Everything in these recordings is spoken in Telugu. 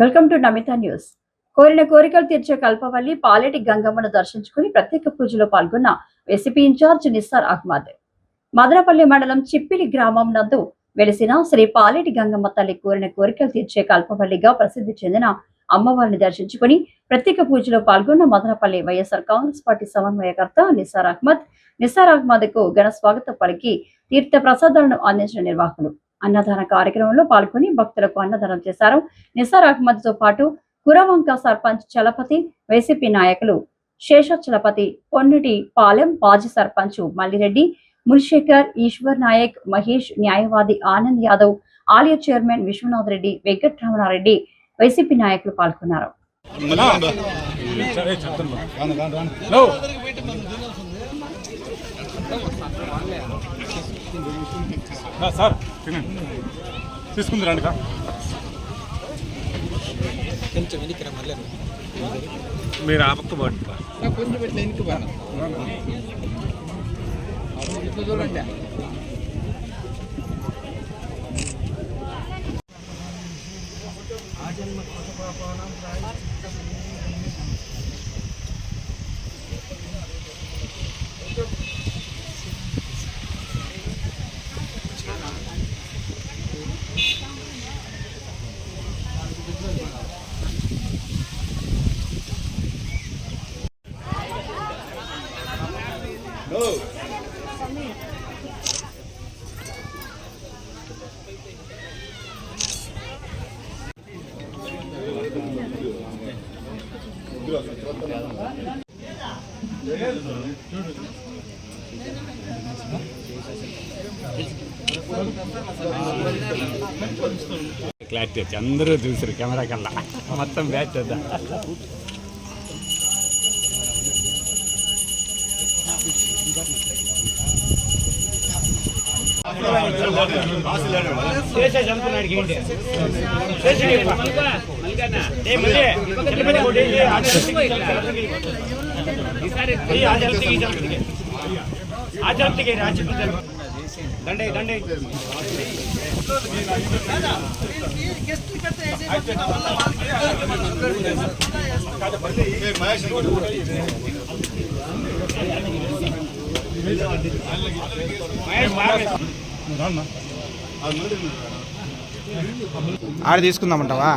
Welcome to Namitha news. కోరిన కోరికలు తీర్చే కల్పవల్లి పాలేటి గంగమ్మను దర్శించుకుని ప్రత్యేక పూజలో పాల్గొన్న ACP in charge Nissar Ahmed. Madanapalle మండలం చిప్పిలి గ్రామం నందు వెలిసిన శ్రీ పాలెటి గంగమ్మ తల్లి కోరిన కోరికలు తీర్చే కల్పవల్లిగా ప్రసిద్ధి చెందిన అమ్మవారిని దర్శించుకుని ప్రత్యేక పూజలో పాల్గొన్న మదనపల్లి వైఎస్ఆర్ కాంగ్రెస్ పార్టీ సమన్వయకర్త నిస్సార్ అహ్మద్. నిస్సార్ అహ్మద్కు ఘన స్వాగతం పలికి తీర్థ ప్రసాదాలను అందించిన నిర్వాహకులు అన్నదాన కార్యక్రమంలో పాల్గొని భక్తులకు అన్నదానం చేశారు. నిసార్ అహ్మద్తో పాటు కురవంక సర్పంచ్ చలపతి వైసీపీ నాయకులు శేష చలపతి పొన్నిటి పాలెం మాజీ సర్పంచ్ మల్లిరెడ్డి మునిశేఖర్ ఈశ్వర్ నాయక్ మహేష్ న్యాయవాది ఆనంద్ యాదవ్ ఆలయ చైర్మన్ విశ్వనాథ్ రెడ్డి వెంకటరమణారెడ్డి వైసీపీ నాయకులు పాల్గొన్నారు. సార్ తినండి. తీసుకుంది రండి కొంచెం వెనక్కి రా మళ్ళీ మీరు ఆ పక్క పోండి నాకు కొంచెం ఇట్లా వెనక్కి పోనా ఇట్లా చూడండి క్లారిటీ వచ్చి అందరూ చూసారు కెమెరా కల్లా ಆಚರಣೆಗೆ ರಾಜ್ಯ ದಂಡೆ ದಂಡೆ ಮಹೇಶ್ ఆడ తీసుకుందామంటావా?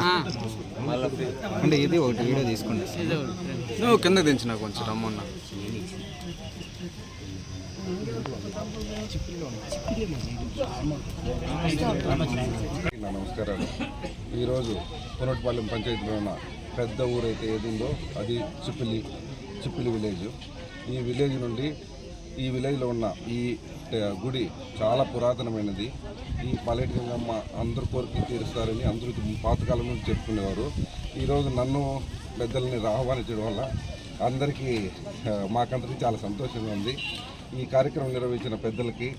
అంటే ఇది ఒకటి వీడియో తీసుకుంటా. నువ్వు కిందకి దించిన కొంచెం రమ్మన్నా. నా నమస్కారాలు. ఈరోజు కొనటిపాలెం పంచాయతీలో ఉన్న పెద్ద ఊరైతే ఏది ఉందో అది చిప్పిలి చిప్పిలి విలేజ్. ఈ విలేజ్ నుండి ఈ విలేజ్లో ఉన్న ఈ గుడి చాలా పురాతనమైనది. ఈ పల్లెటి గంగమ్మ అందరి కోరిక తీరుస్తారని అందరూ పాతకాలం నుంచి చెప్పుకునేవారు. ఈరోజు నన్ను పెద్దల్ని ఆహ్వానించడం వల్ల అందరికీ మాకందరికీ చాలా సంతోషంగా ఉంది. ఈ కార్యక్రమం నిర్వహించిన పెద్దలకి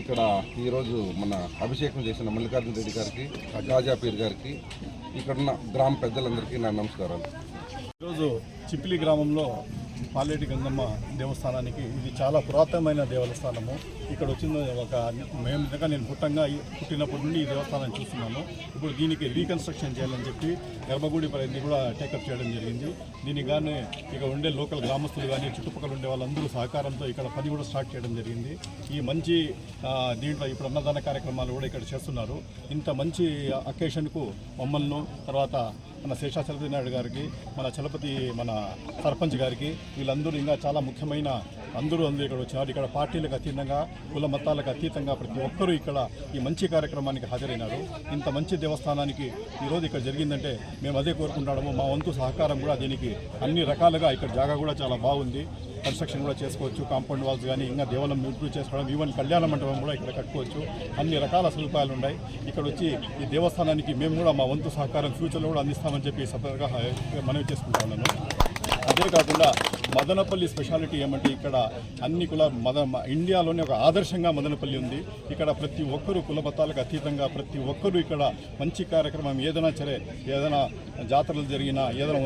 ఇక్కడ ఈరోజు మన అభిషేకం చేసిన మల్లికార్జున రెడ్డి గారికి గాజాపీర్ గారికి ఇక్కడున్న గ్రామ పెద్దలందరికీ నా నమస్కారాలు. ఈరోజు చిప్పిలి గ్రామంలో పాలేటి గంగమ్మ దేవస్థానానికి ఇది చాలా పురాతనమైన దేవస్థానము. ఇక్కడ వచ్చిన ఒక మేము నిజంగా నేను పుట్టంగా పుట్టినప్పటి నుండి ఈ దేవస్థానాన్ని చూస్తున్నాను. ఇప్పుడు దీనికి రీకన్స్ట్రక్షన్ చేయాలని చెప్పి గర్భగుడి పరిధి కూడా టేకప్ చేయడం జరిగింది. దీనికి కానీ ఇక ఉండే లోకల్ గ్రామస్తులు కానీ చుట్టుపక్కల ఉండే వాళ్ళందరూ సహకారంతో ఇక్కడ పని కూడా స్టార్ట్ చేయడం జరిగింది. ఈ మంచి దీంట్లో ఇప్పుడు అన్నదాన కార్యక్రమాలు కూడా ఇక్కడ చేస్తున్నారు. ఇంత మంచి అకేషన్కు మమ్మల్ని తర్వాత మన శేషాచలపతి నాయుడు గారికి మన చలపతి మన సర్పంచ్ గారికి వీళ్ళందరూ ఇంకా చాలా ముఖ్యమైన అందరూ అందరూ ఇక్కడ వచ్చారు. ఇక్కడ పార్టీలకు అతీతంగా కుల మతాలకు అతీతంగా ప్రతి ఒక్కరూ ఇక్కడ ఈ మంచి కార్యక్రమానికి హాజరైనారు. ఇంత మంచి దేవస్థానానికి ఈరోజు ఇక్కడ జరిగిందంటే మేము అదే కోరుకుంటాము మా వంతు సహకారం కూడా దీనికి అన్ని రకాలుగా ఇక్కడ జాగా కూడా చాలా బాగుంది. కన్స్ట్రక్షన్ కూడా చేసుకోవచ్చు. కాంపౌండ్ వాల్స్ కానీ ఇంకా దేవాలయం ఇంప్రూవ్ చేసుకోవడం ఈవెన్ కళ్యాణ మండపం కూడా ఇక్కడ కట్టుకోవచ్చు. అన్ని రకాల సదుపాయాలు ఉన్నాయి. ఇక్కడ వచ్చి ఈ దేవస్థానానికి మేము కూడా మా వంతు సహకారం ఫ్యూచర్లో కూడా అందిస్తామని చెప్పి సపరేట్గా మనవి చేసుకుంటాను అదే కాకుండా మదనపల్లి స్పెషాలిటీ ఏమంటే ఇక్కడ అన్ని కుల మద ఇండియాలోనే ఒక ఆదర్శంగా మదనపల్లి ఉంది. ఇక్కడ ప్రతి ఒక్కరూ కులమతాలకు అతీతంగా ప్రతి ఒక్కరూ ఇక్కడ మంచి కార్యక్రమం ఏదైనా సరే ఏదైనా జాతరలు జరిగినా ఏదైనా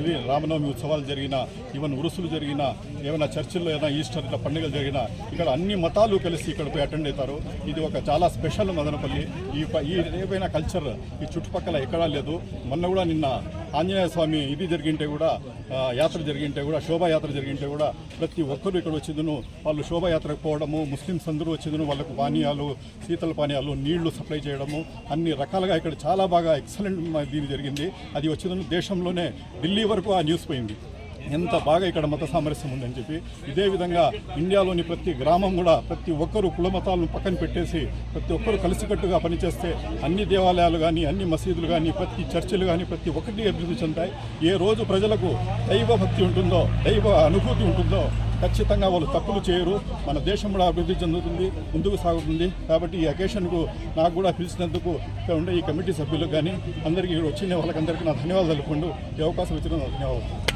ఇవి రామనవమి ఉత్సవాలు జరిగినా ఈవెన్ ఉరుసులు జరిగినా ఏమైనా చర్చిల్లో ఏదైనా ఈస్టర్ ఇట్లా పండుగలు జరిగినా ఇక్కడ అన్ని మతాలు కలిసి ఇక్కడ పోయి అటెండ్ అవుతారు. ఇది ఒక చాలా స్పెషల్ మదనపల్లి. ఈ ప- ఈ ఏవైనా కల్చర్ ఈ చుట్టుపక్కల ఎక్కడా లేదు. మొన్న కూడా నిన్న ఆంజనేయ స్వామి ఇది జరిగింటే కూడా యాత్ర జరిగింటే కూడా శోభాయాత్ర జరిగింటే కూడా ప్రతి ఒక్కరు ఇక్కడ వచ్చిందను. వాళ్ళు శోభాయాత్రకు పోవడము ముస్లిమ్స్ అందరూ వచ్చిందను. వాళ్ళకు పానీయాలు శీతల పానీయాలు నీళ్ళు సప్లై చేయడము అన్ని రకాలుగా ఇక్కడ చాలా బాగా ఎక్సలెంట్ దీని జరిగింది. అది వచ్చిందను. దేశంలోనే ఢిల్లీ వరకు ఆ న్యూస్ పోయింది. ఎంత బాగా ఇక్కడ మత సామరస్యం ఉందని చెప్పి ఇదే విధంగా ఇండియాలోని ప్రతి గ్రామం కూడా ప్రతి ఒక్కరు కులమతాలను పక్కన పెట్టేసి ప్రతి ఒక్కరు కలిసికట్టుగా పనిచేస్తే అన్ని దేవాలయాలు కానీ అన్ని మసీదులు కానీ ప్రతి చర్చిలు కానీ ప్రతి ఒక్కటి అభివృద్ధి చెందాయి ఏ రోజు ప్రజలకు దైవ భక్తి ఉంటుందో దైవ అనుభూతి ఉంటుందో ఖచ్చితంగా వాళ్ళు తప్పులు చేయరు. మన దేశం కూడా అభివృద్ధి చెందుతుంది ముందుకు సాగుతుంది. కాబట్టి ఈ అకేషన్కు నాకు కూడా పిలిచినందుకు ఇక్కడ ఉండే ఈ కమిటీ సభ్యులకు కానీ అందరికీ ఇక్కడ వచ్చిన వాళ్ళకందరికీ నా ధన్యవాదాలు తెలుపుకుంటూ ఈ అవకాశం ఇచ్చిన ధన్యవాదాలు.